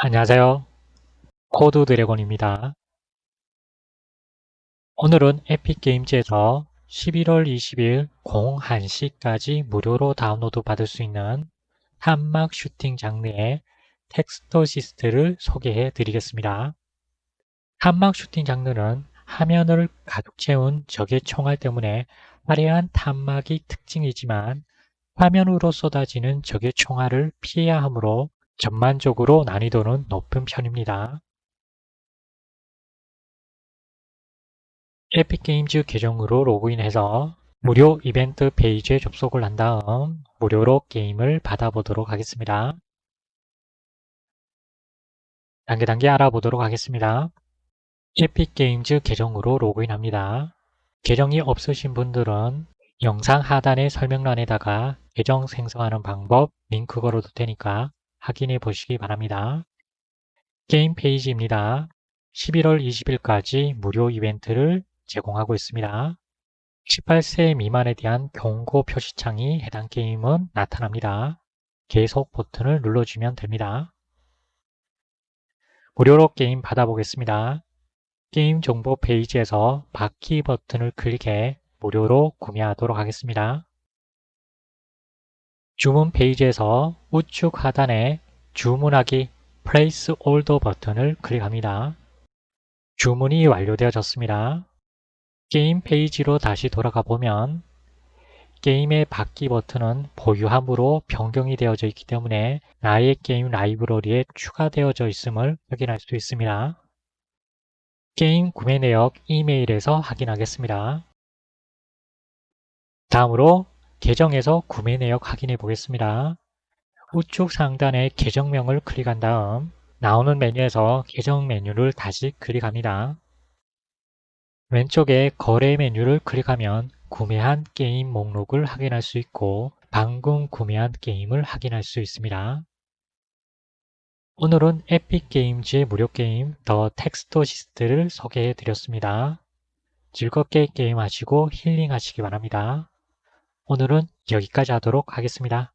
안녕하세요. 코드 드래곤입니다. 오늘은 에픽게임즈에서 11월 20일 01시까지 무료로 다운로드 받을 수 있는 한막 슈팅 장르의 텍스터시스트를 소개해 드리겠습니다. 한막 슈팅 장르는 화면을 가득 채운 적의 총알 때문에 화려한 탄막이 특징이지만 화면으로 쏟아지는 적의 총알을 피해야 하므로 전반적으로 난이도는 높은 편입니다. 에픽게임즈 계정으로 로그인해서 무료 이벤트 페이지에 접속을 한 다음 무료로 게임을 받아보도록 하겠습니다. 단계 단계 알아보도록 하겠습니다. 에픽게임즈 계정으로 로그인합니다. 계정이 없으신 분들은 영상 하단의 설명란에다가 계정 생성하는 방법 링크 걸어도 되니까 확인해 보시기 바랍니다. 게임 페이지입니다. 11월 20일까지 무료 이벤트를 제공하고 있습니다. 18세 미만에 대한 경고 표시창이 해당 게임은 나타납니다. 계속 버튼을 눌러주면 됩니다. 무료로 게임 받아보겠습니다. 게임 정보 페이지에서 받기 버튼을 클릭해 무료로 구매하도록 하겠습니다. 주문 페이지에서 우측 하단에 주문하기 Place Order 버튼을 클릭합니다. 주문이 완료되어졌습니다. 게임 페이지로 다시 돌아가 보면 게임의 받기 버튼은 보유함으로 변경이 되어져 있기 때문에 나의 게임 라이브러리에 추가되어져 있음을 확인할 수 있습니다. 게임 구매 내역 이메일에서 확인하겠습니다. 다음으로 계정에서 구매 내역 확인해 보겠습니다. 우측 상단에 계정명을 클릭한 다음 나오는 메뉴에서 계정 메뉴를 다시 클릭합니다. 왼쪽에 거래 메뉴를 클릭하면 구매한 게임 목록을 확인할 수 있고 방금 구매한 게임을 확인할 수 있습니다. 오늘은 에픽게임즈의 무료 게임 더 텍스토시스트를 소개해 드렸습니다. 즐겁게 게임하시고 힐링하시기 바랍니다. 오늘은 여기까지 하도록 하겠습니다.